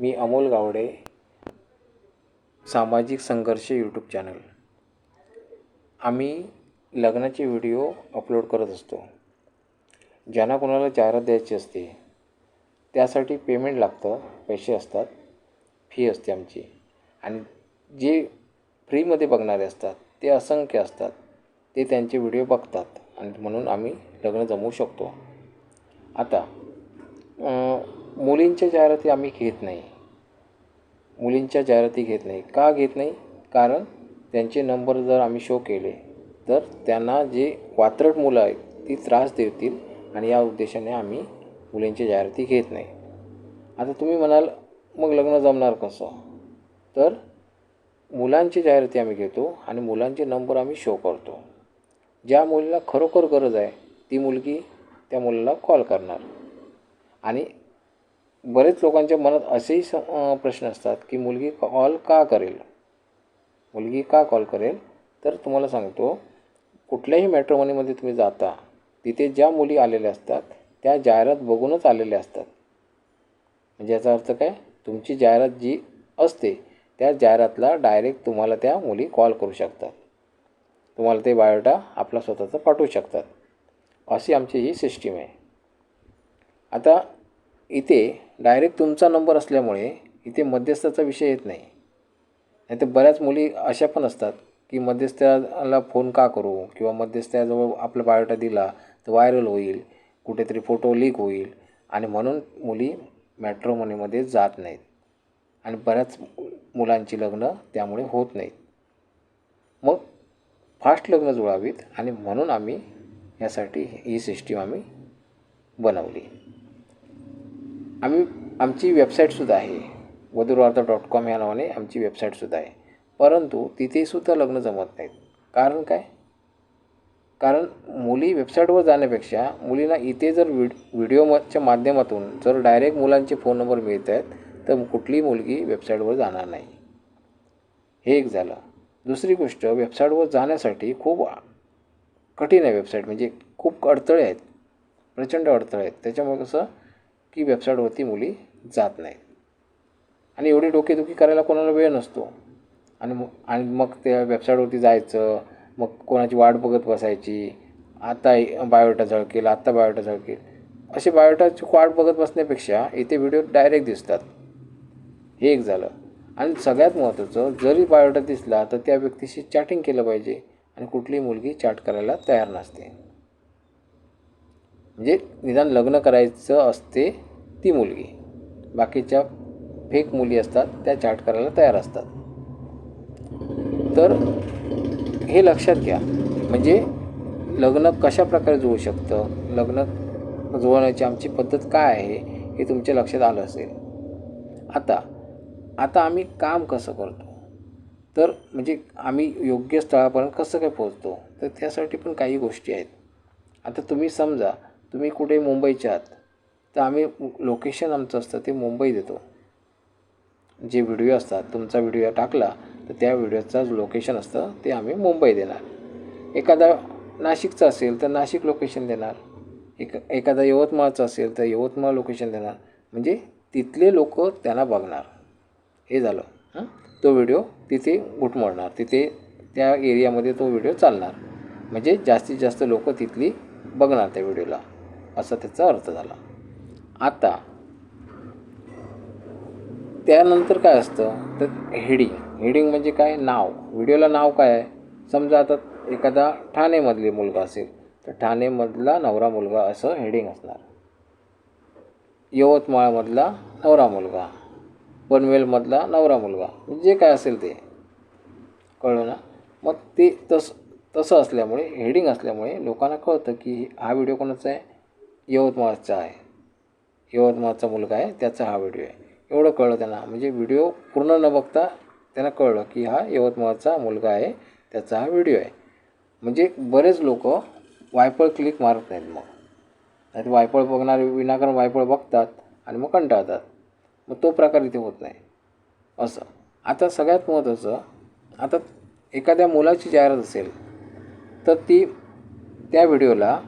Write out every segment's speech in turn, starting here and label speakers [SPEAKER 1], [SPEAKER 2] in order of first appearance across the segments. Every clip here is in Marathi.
[SPEAKER 1] मी अमोल गावडे सामाजिक संघर्ष यूट्यूब चॅनल आम्ही लग्नाचे व्हिडिओ अपलोड करत असतो. ज्यांना कोणाला जाहिरात द्यायची असते त्यासाठी पेमेंट लागतं पैसे असतात फी असते आमची. आणि जे फ्रीमध्ये बघणारे असतात ते असंख्य असतात ते त्यांचे व्हिडिओ बघतात. आणि म्हणून आम्ही लग्न जमवू शकतो. आता मुलींच्या जाहिराती आम्ही घेत नाही. मुलींच्या जाहिराती घेत नाही. का घेत नाही? कारण त्यांचे नंबर जर आम्ही शो केले तर त्यांना जे वात्रट मुलं आहेत ती त्रास देतील आणि या उद्देशाने आम्ही मुलींच्या जाहिराती घेत नाही. आता तुम्ही म्हणाल मग लग्न जमणार कसं? तर मुलांची जाहिराती आम्ही घेतो आणि मुलांचे नंबर आम्ही शो करतो. ज्या मुलीला खरोखर गरज आहे ती मुलगी त्या मुलाला कॉल करणार. आणि बरेच लोकांच्या मनात असेही स प्रश्न असतात की मुलगी कॉल का करेल? मुलगी का कॉल करेल? तर तुम्हाला सांगतो कुठल्याही मॅट्रोमनीमध्ये तुम्ही जाता तिथे ज्या मुली आलेल्या असतात त्या जाहिरात बघूनच आलेल्या असतात. म्हणजे याचा अर्थ काय? तुमची जाहिरात जी असते त्या जाहिरातला डायरेक्ट तुम्हाला त्या मुली कॉल करू शकतात. तुम्हाला ते बायोडा आपला स्वतःचा पाठवू शकतात. अशी आमची ही सिस्टीम आहे. आता इथे डायरेक्ट तुमचा नंबर असल्यामुळे इथे मध्यस्थाचा विषय येत नाही. नाही तर बऱ्याच मुली अशा पण असतात की मध्यस्थाला फोन का करू? किंवा मध्यस्थाजवळ आपला बायोटा दिला तर व्हायरल होईल कुठेतरी फोटो लीक होईल आणि म्हणून मुली मॅट्रोमनीमध्ये जात नाहीत. आणि बऱ्याच मुलांची लग्न त्यामुळे होत नाहीत. मग फास्ट लग्न जुळावीत आणि म्हणून आम्ही यासाठी ही सिस्टीम आम्ही बनवली. आम्ही आमची वेबसाईटसुद्धा आहे. वधूवार्ता डॉट कॉम या नावाने आमची वेबसाईटसुद्धा आहे. परंतु तिथेसुद्धा लग्न जमत नाहीत. कारण काय? कारण मुली वेबसाईटवर जाण्यापेक्षा मुलींना इथे जर व्हिड व्हिडिओच्या माध्यमातून जर डायरेक्ट मुलांचे फोन नंबर मिळत आहेत तर कुठलीही मुलगी वेबसाईटवर जाणार नाही. हे एक झालं. दुसरी गोष्ट वेबसाईटवर जाण्यासाठी खूप कठीण आहे वेबसाईट म्हणजे खूप अडथळे आहेत. प्रचंड अडथळे आहेत. त्याच्यामुळे कसं की वेबसाईटवरती मुली जात नाहीत. आणि एवढी डोकेदुखी करायला कोणाला वेळ नसतो. आणि मग आणि मग त्या वेबसाईटवरती जायचं मग कोणाची वाट बघत बसायची आता बायोटा झळकेल आत्ता बायोटा झळकेल. असे बायोटाची वाट बघत बसण्यापेक्षा इथे व्हिडिओ डायरेक्ट दिसतात. हे एक झालं. आणि सगळ्यात महत्त्वाचं जरी बायोटा दिसला तर त्या व्यक्तीशी चॅटिंग केलं पाहिजे. आणि कुठलीही मुलगी चॅट करायला तयार नसते. म्हणजे निदान लग्न करायचं असते ती मुलगी. बाकीच्या फेक मुली असतात त्या चाट करायला तयार असतात. तर हे लक्षात घ्या. म्हणजे लग्न कशा प्रकारे जुळू शकतं? लग्न जुळवण्याची आमची पद्धत काय आहे हे तुमच्या लक्षात आलं असेल. आता आता आम्ही काम कसं करतो? तर म्हणजे आम्ही योग्य स्थळापर्यंत कसं काय पोहोचतो? तर त्यासाठी पण काही गोष्टी आहेत. आता तुम्ही समजा तुम्ही कुठे मुंबईच्या आहात? तर आम्ही लोकेशन आमचं असतं ते मुंबई देतो. जे व्हिडिओ असतात तुमचा व्हिडिओ टाकला तर त्या व्हिडिओचं लोकेशन असतं ते आम्ही मुंबई देणार. एखादा नाशिकचं असेल तर नाशिक लोकेशन देणार. एक एखादा यवतमाळचं असेल तर यवतमाळ लोकेशन देणार. म्हणजे तिथले लोक त्यांना बघणार. हे झालं. तो व्हिडिओ तिथे घुटमळणार. तिथे त्या एरियामध्ये तो व्हिडिओ चालणार. म्हणजे जास्तीत जास्त लोक तिथली बघणार त्या व्हिडिओला असा त्याचा अर्थ झाला. आता त्यानंतर काय असतं? तर हेडिंग हेडिंग म्हणजे काय? नाव. व्हिडिओला नाव काय आहे? समजा आता एखादा ठाणेमधली मुलगा असेल तर ठाणेमधला नवरा मुलगा असं हेडिंग असणार. यवतमाळमधला नवरा मुलगा. पनवेलमधला नवरा मुलगा. जे काय असेल ते. कळलं ना? मग ते तसं तसं असल्यामुळे हेडिंग असल्यामुळे लोकांना कळतं की हा व्हिडिओ कोणाचा आहे? यवतमाळचा आहे. यवतमाळचा मुलगा आहे त्याचा हा व्हिडिओ आहे. एवढं कळलं त्यांना. म्हणजे व्हिडिओ पूर्ण न बघता त्यांना कळलं की हा यवतमाळचा मुलगा आहे त्याचा हा व्हिडिओ आहे. म्हणजे बरेच लोक वायपळ क्लिक मारत नाहीत मग. नाही वायपळ बघणारे विनाकारण वायपळ बघतात आणि मग कंटाळतात. मग तो प्रकार इथे होत नाही. असं. आता सगळ्यात महत्त्वाचं आता एखाद्या मुलाची जाहिरात असेल तर ती त्या व्हिडिओला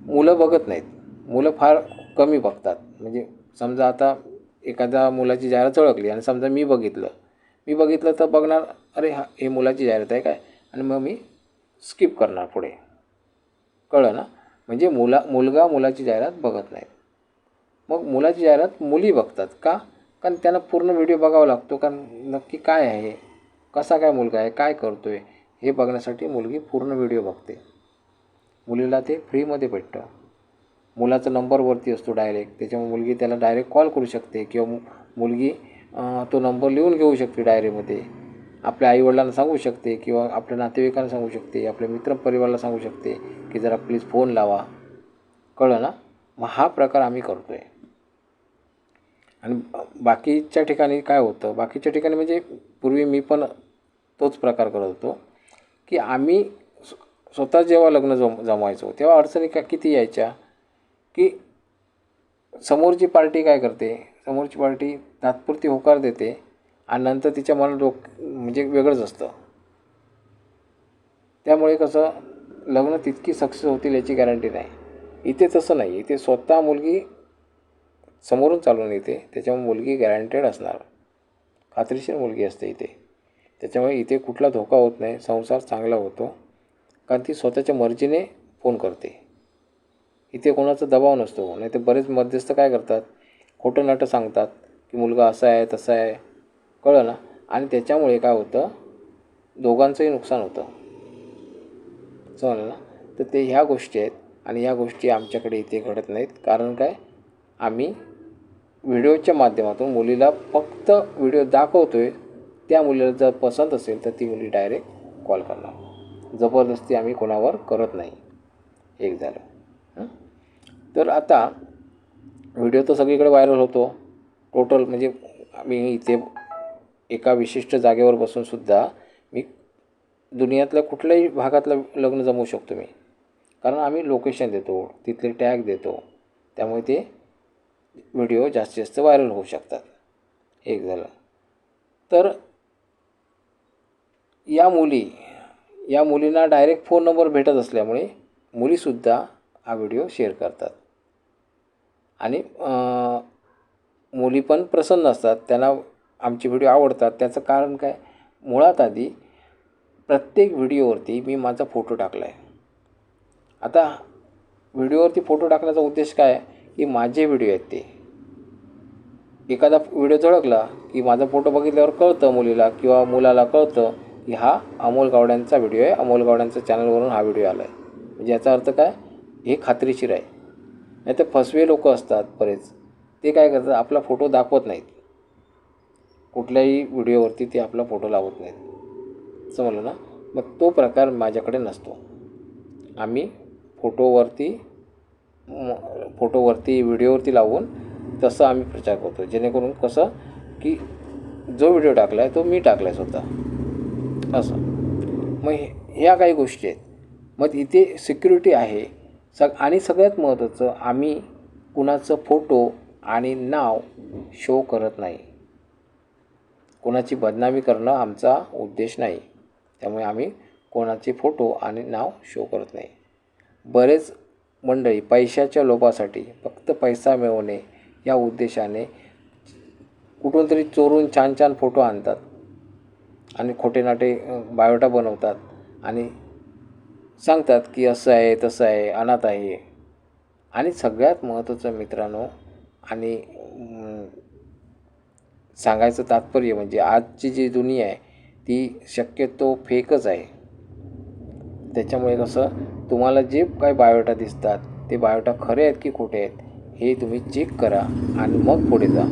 [SPEAKER 1] मुलं बघत नाहीत. मुलं फार कमी बघतात. म्हणजे समजा आता एखाद्या मुलाची जाहिरात ओळखली आणि समजा मी बघितलं. मी बघितलं तर बघणार अरे हा हे मुलाची जाहिरात आहे काय? आणि मग मी स्किप करणार पुढे. कळलं ना? म्हणजे मुला मुलगा मुलाची जाहिरात बघत नाहीत मग मुलाची जाहिरात मुली बघतात का? कारण त्यांना पूर्ण व्हिडिओ बघावा लागतो. कारण नक्की काय आहे? कसा काय मुलगा आहे? काय करतो आहे हे बघण्यासाठी मुलगी पूर्ण व्हिडिओ बघते. मुलीला ते फ्रीमध्ये भेटतं. मुलाचा नंबरवरती असतो डायरेक्ट त्याच्यामुळे मुलगी त्याला डायरेक्ट कॉल करू शकते किंवा मुलगी तो नंबर लिहून घेऊ शकते डायरीमध्ये आपल्या आईवडिलांना सांगू शकते किंवा आपल्या नातेवाईकांना सांगू शकते आपल्या मित्रपरिवाराला सांगू शकते की जरा प्लीज फोन लावा. कळलं ना? मग हा प्रकार आम्ही करतो आहे आणि बाकीच्या ठिकाणी काय होतं? बाकीच्या ठिकाणी म्हणजे पूर्वी मी पण तोच प्रकार करत होतो की आम्ही स्वतः जेव्हा लग्न जम जमवायचो तेव्हा अडचणी का किती यायच्या? की समोरची पार्टी काय करते? समोरची पार्टी तात्पुरती होकार देते आणि नंतर तिच्या मनात डोक म्हणजे वेगळंच असतं. त्यामुळे कसं लग्न तितकी सक्सेस होतील याची गॅरंटी नाही. इथे तसं नाही. इथे स्वतः मुलगी समोरून चालून येते. त्याच्यामुळे मुलगी गॅरंटेड असणार. खात्रीशीर मुलगी असते इथे. त्याच्यामुळे इथे कुठला धोका होत नाही. संसार चांगला होतो. कारण ती स्वतःच्या मर्जीने फोन करते. इथे कोणाचा दबाव नसतो. नाही तर बरेच मध्यस्थ काय करतात? खोटं नाटं सांगतात की मुलगा असा आहे तसा आहे. कळलं ना? आणि त्याच्यामुळे काय होतं? दोघांचंही नुकसान होतं. समजलं ना? तर ते ह्या गोष्टी आहेत आणि ह्या गोष्टी आमच्याकडे इथे घडत नाहीत. कारण काय? आम्ही व्हिडिओच्या माध्यमातून मुलीला फक्त व्हिडिओ दाखवतो आहे त्या मुलीला जर पसंत असेल तर ती मुली डायरेक्ट कॉल करणार. जबरदस्ती आम्ही कोणावर करत नाही. एक झालं. तर आता व्हिडिओ तर सगळीकडे व्हायरल होतो. टोटल म्हणजे आम्ही इथे एका विशिष्ट जागेवर बसूनसुद्धा मी दुनियातल्या कुठल्याही भागातलं लग्न जमवू शकतो मी. कारण आम्ही लोकेशन देतो तिथले टॅग देतो. त्यामुळे ते व्हिडिओ जास्तीत जास्त व्हायरल होऊ शकतात. एक झालं. तर या मुली या मुलींना डायरेक्ट फोन नंबर भेटत असल्यामुळे मुलीसुद्धा हा व्हिडिओ शेअर करतात. आणि मुली पण प्रसन्न असतात. त्यांना आमचे व्हिडिओ आवडतात. त्याचं कारण काय? मुळात आधी प्रत्येक व्हिडिओवरती मी माझा फोटो टाकला आहे आता व्हिडिओवरती फोटो टाकण्याचा उद्देश काय? की माझे व्हिडिओ आहेत ते. एखादा व्हिडिओ झळकला की माझा फोटो बघितल्यावर कळतं मुलीला किंवा मुलाला कळतं. की हा अमोल गावड्यांचा व्हिडिओ आहे. अमोल गावड्यांचा चॅनलवरून हा व्हिडिओ आला आहे म्हणजे याचा अर्थ काय? हे खात्रीशीर आहे. नाही तर फसवे लोक असतात बरेच. ते काय करतात? आपला फोटो दाखवत नाहीत. कुठल्याही व्हिडिओवरती ते आपला फोटो लावत नाहीत. समजलं ना? मग तो प्रकार माझ्याकडे नसतो. आम्ही फोटोवरती फोटोवरती व्हिडिओवरती लावून तसं आम्ही प्रचार करतो. जेणेकरून कसं? की जो व्हिडिओ टाकला आहे तो मी टाकला आहे स्वतः. असं मग हे- ह्या काही गोष्टी आहेत. मग इथे सिक्युरिटी आहे. सग आणि सगळ्यात महत्त्वाचं आम्ही कुणाचं फोटो आणि नाव शो करत नाही. कोणाची बदनामी करणं आमचा उद्देश नाही. त्यामुळे आम्ही कोणाचे फोटो आणि नाव शो करत नाही. बरेच मंडळी पैशाच्या लोभासाठी फक्त पैसा मिळवणे या उद्देशाने कुठून तरी चोरून छान छान फोटो आणतात. आणि खोटे नाटे बायोटा बनवतात आणि सांगतात की असं आहे तसं आहे अनाथ आहे. आणि सगळ्यात महत्त्वाचं मित्रांनो आणि सांगायचं तात्पर्य म्हणजे आजची जी दुनिया आहे ती शक्यतो फेकच आहे. त्याच्यामुळे कसं तुम्हाला जे काय बायोटा दिसतात ते बायोटा खरे आहेत की खोटे आहेत हे तुम्ही चेक करा आणि मग पुढे जा.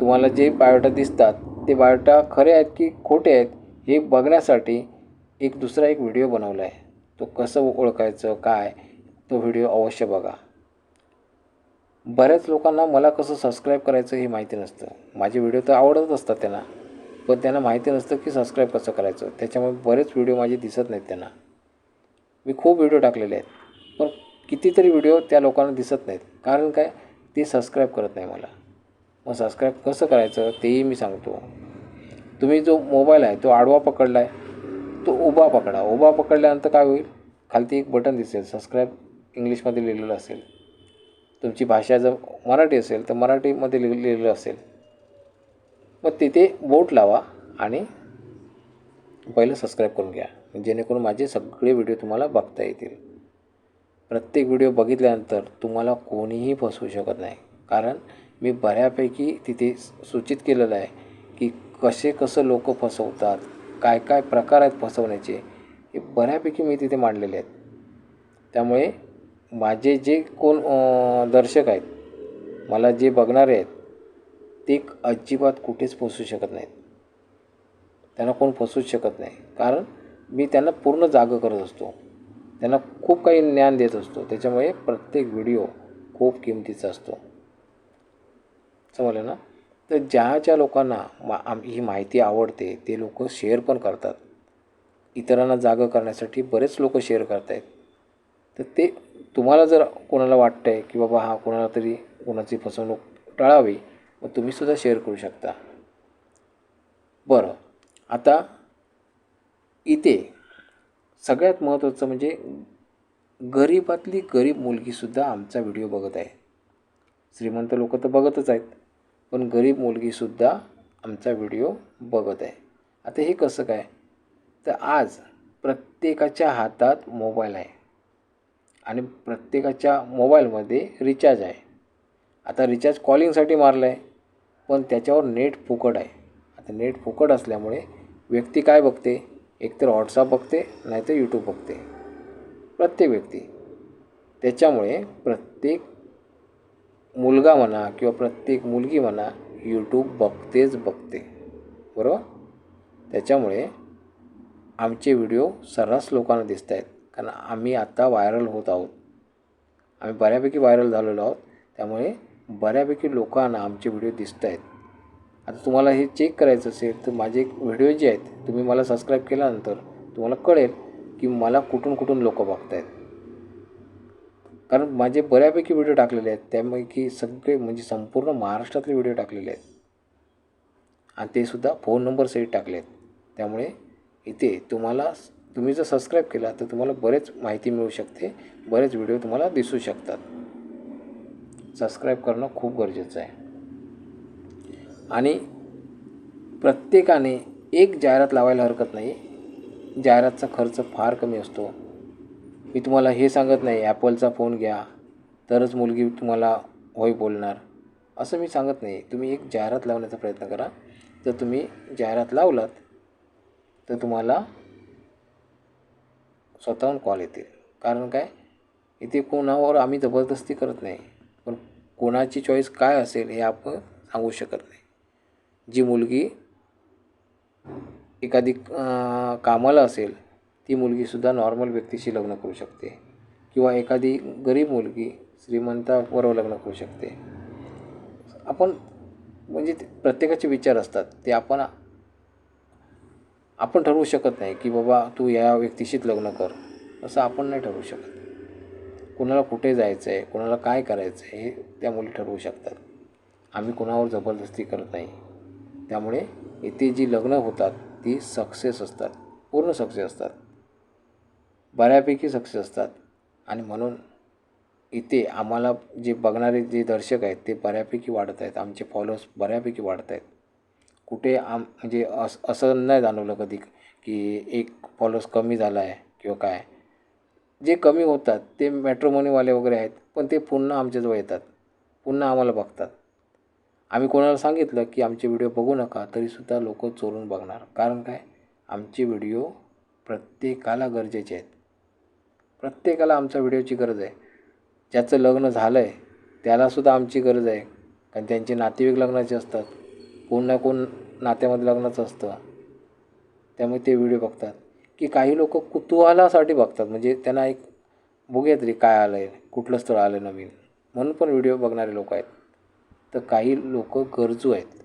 [SPEAKER 1] तुम्हाला जे बायोटा दिसतात ते बायोटा खरे आहेत की खोटे आहेत हे बघण्यासाठी एक दुसरा एक व्हिडिओ बनवला आहे. तो कसं ओळखायचं काय तो व्हिडिओ अवश्य बघा. बऱ्याच लोकांना मला कसं सबस्क्राईब करायचं हे माहिती नसतं. माझे व्हिडिओ तर आवडत असतात त्यांना. पण त्यांना माहिती नसतं की सबस्क्राईब कसं करायचं. त्याच्यामुळे बरेच व्हिडिओ माझे दिसत नाहीत त्यांना. मी खूप व्हिडिओ टाकलेले आहेत. पण कितीतरी व्हिडिओ त्या लोकांना दिसत नाहीत. कारण काय? ते सबस्क्राईब करत नाही मला. मग सबस्क्राईब कसं करायचं तेही मी सांगतो. तुम्ही जो मोबाईल आहे तो आडवा पकडला आहे तो उभा पकडा. उभा पकडल्यानंतर काय होईल? खालती एक बटन दिसेल. सबस्क्राईब इंग्लिशमध्ये लिहिलेलं असेल. तुमची भाषा जर मराठी असेल तर मराठीमध्ये लिह लिहिलेलं असेल. मग तिथे बोट लावा आणि पहिलं सबस्क्राईब करून घ्या. जेणेकरून माझे सगळे व्हिडिओ तुम्हाला बघता येतील. प्रत्येक व्हिडिओ बघितल्यानंतर तुम्हाला कोणीही फसवू शकत नाही. कारण मी बऱ्यापैकी तिथे सूचित केलेलं आहे की कसे कसं लोक फसवतात काय काय प्रकार आहेत फसवण्याचे हे बऱ्यापैकी मी तिथे मांडलेले आहेत. त्यामुळे माझे जे कोण दर्शक आहेत मला जे बघणारे आहेत ते अजिबात कुठेच फसू शकत नाहीत. त्यांना कोण फसूच शकत नाही. कारण मी त्यांना पूर्ण जागं करत असतो. त्यांना खूप काही ज्ञान देत असतो. त्याच्यामुळे प्रत्येक व्हिडिओ खूप किमतीचा असतो. समजलं ना तर ज्या ज्या लोकांना मा आम ही माहिती आवडते ते लोक शेअर पण करतात. इतरांना जागं करण्यासाठी बरेच लोक शेअर करत आहेत तर ते तुम्हाला जर कोणाला वाटतं आहे की बाबा हा कोणाला तरी कोणाची फसवणूक टाळावी मग तुम्हीसुद्धा शेअर करू शकता. बरं आता इथे सगळ्यात महत्त्वाचं म्हणजे गरीबातली गरीब मुलगीसुद्धा आमचा व्हिडिओ बघत आहे. श्रीमंत लोक तर बघतच आहेत. पण गरीब मुलगीसुद्धा आमचा व्हिडिओ बघत आहे. आता हे कसं काय? तर आज प्रत्येकाच्या हातात मोबाईल आहे. आणि प्रत्येकाच्या मोबाईलमध्ये रिचार्ज आहे. आता रिचार्ज कॉलिंगसाठी मारलं आहे पण त्याच्यावर नेट फुकट आहे. आता नेट फुकट असल्यामुळे व्यक्ती काय बघते? एकतर व्हॉट्सअप बघते नाहीतर यूट्यूब बघते. प्रत्येक व्यक्ती. त्याच्यामुळे प्रत्येक मुलगा म्हणा किंवा प्रत्येक मुलगी म्हणा यूट्यूब बघतेच बघते. बरोबर? त्याच्यामुळे आमचे व्हिडिओ सर्रास लोकांना दिसत आहेत. कारण आम्ही आत्ता व्हायरल होत आहोत. आम्ही बऱ्यापैकी व्हायरल झालेलो आहोत. त्यामुळे बऱ्यापैकी लोकांना आमचे व्हिडिओ दिसत आहेत. आता तुम्हाला हे चेक करायचं असेल तर माझे व्हिडिओ जे आहेत तुम्ही मला सबस्क्राईब केल्यानंतर तुम्हाला कळेल की मला कुठून कुठून लोक बघत आहेत कारण माझे बऱ्यापैकी व्हिडिओ टाकलेले आहेत. त्यापैकी सगळे म्हणजे संपूर्ण महाराष्ट्रातले व्हिडिओ टाकलेले आहेत. आणि ते सुद्धा फोन नंबर सहित टाकले आहेत. त्यामुळे इथे तुम्हाला तुम्ही जर सबस्क्राईब केला तर तुम्हाला बरेच माहिती मिळू शकते. बरेच व्हिडिओ तुम्हाला दिसू शकतात. सबस्क्राईब करणं खूप गरजेचं आहे. आणि प्रत्येकाने एक जाहिरात लावायला हरकत नाही. जाहिरातचा खर्च फार कमी असतो. मी तुम्हाला हे सांगत नाही ॲपलचा फोन घ्या तरच मुलगी तुम्हाला होय बोलणार. असं मी सांगत नाही. तुम्ही एक जाहिरात लावण्याचा प्रयत्न करा. जर तुम्ही जाहिरात लावलात तर तुम्हाला स्वतःहून कॉल येतील. कारण काय? इथे कोणावर आम्ही जबरदस्ती करत नाही. पण कोणाची चॉईस काय असेल हे आपण सांगू शकत नाही. जी मुलगी एखादी कामाला असेल ती मुलगीसुद्धा नॉर्मल व्यक्तीशी लग्न करू शकते. किंवा एखादी गरीब मुलगी श्रीमंताबरोबर लग्न करू शकते. आपण म्हणजे ते प्रत्येकाचे विचार असतात. ते आपण आपण ठरवू शकत नाही की बाबा तू या व्यक्तीशीच लग्न कर. असं आपण नाही ठरवू शकत. कोणाला कुठे जायचं आहे कोणाला काय करायचं आहे हे त्या मुली ठरवू शकतात. आम्ही कोणावर जबरदस्ती करत नाही. त्यामुळे इथे जी लग्न होतात ती सक्सेस असतात. पूर्ण सक्सेस असतात. बऱ्यापैकी सक्सेस असतात. आणि म्हणून इथे आम्हाला जे बघणारे जे दर्शक आहेत ते बऱ्यापैकी वाढत आहेत. आमचे फॉलोअर्स बऱ्यापैकी वाढत आहेत. कुठे आम म्हणजे अस असं नाही जाणवलं कधी की एक फॉलोअर्स कमी झाला आहे किंवा काय. जे कमी होतात ते मॅट्रोमोनीवाले वगैरे आहेत पण ते पुन्हा आमच्याजवळ येतात. पुन्हा आम्हाला बघतात. आम्ही कोणाला सांगितलं की आमचे व्हिडिओ बघू नका तरीसुद्धा लोक चोरून बघणार. कारण काय? आमचे व्हिडिओ प्रत्येकाला गरजेचे आहेत. प्रत्येकाला आमच्या व्हिडिओची गरज आहे. ज्याचं लग्न झालं आहे त्यालासुद्धा आमची गरज आहे. कारण त्यांचे नातेवाईक लग्नाचे असतात. कोण ना कोण नात्यामध्ये लग्नाचं असतं. त्यामुळे ते व्हिडिओ बघतात. की काही लोक कुतूहलासाठी बघतात. म्हणजे त्यांना एक बघूयात रे काय आलं आहे कुठलं स्थळ आलं आहे नवीन. म्हणून पण व्हिडिओ बघणारे लोक आहेत. तर काही लोक गरजू आहेत.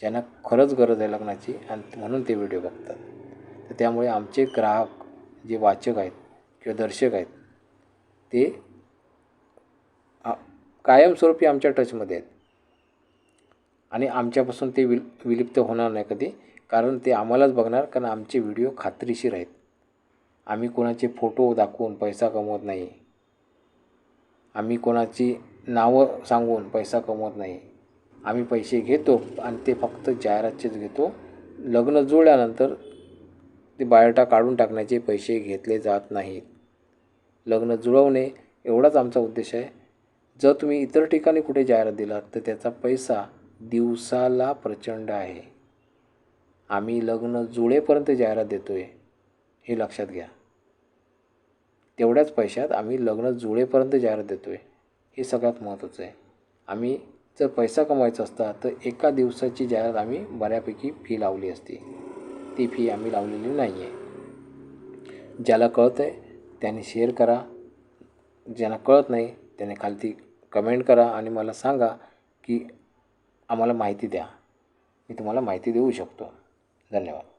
[SPEAKER 1] ज्यांना खरंच गरज आहे लग्नाची आणि म्हणून ते व्हिडिओ बघतात. तर त्यामुळे आमचे ग्राहक जे वाचक आहेत किंवा दर्शक आहेत ते आ- कायमस्वरूपी आमच्या टचमध्ये आहेत. आणि आमच्यापासून ते विल विलिप्त होणार नाही कधी कारण ते आम्हालाच बघणार कारण आमचे व्हिडिओ खात्रीशीर आहेत. आम्ही कोणाचे फोटो दाखवून पैसा कमवत नाही. आम्ही कोणाची नावं सांगून पैसा कमवत नाही. आम्ही पैसे घेतो आणि ते फक्त जाहिरातचेच घेतो. लग्न जुळल्यानंतर ते बायोटा काढून टाकण्याचे पैसे घेतले जात नाहीत. लग्न जुळवणे एवढाच आमचा उद्देश आहे. जर तुम्ही इतर ठिकाणी कुठे जाहिरात दिलात तर त्याचा पैसा दिवसाला प्रचंड आहे. आम्ही लग्न जुळेपर्यंत जाहिरात देतो आहे हे लक्षात घ्या. तेवढ्याच पैशात आम्ही लग्न जुळेपर्यंत जाहिरात देतो आहे हे सगळ्यात महत्त्वाचं आहे. आम्ही जर पैसा कमवायचा असता तर एका दिवसाची जाहिरात आम्ही बऱ्यापैकी फी लावली असती. ती फी आम्ही लावलेली नाही आहे ज्याला कळतं आहे त्याने शेअर करा. ज्यांना कळत नाही त्याने खालती कमेंट करा आणि मला सांगा की आम्हाला माहिती द्या. मी तुम्हाला माहिती देऊ शकतो. धन्यवाद.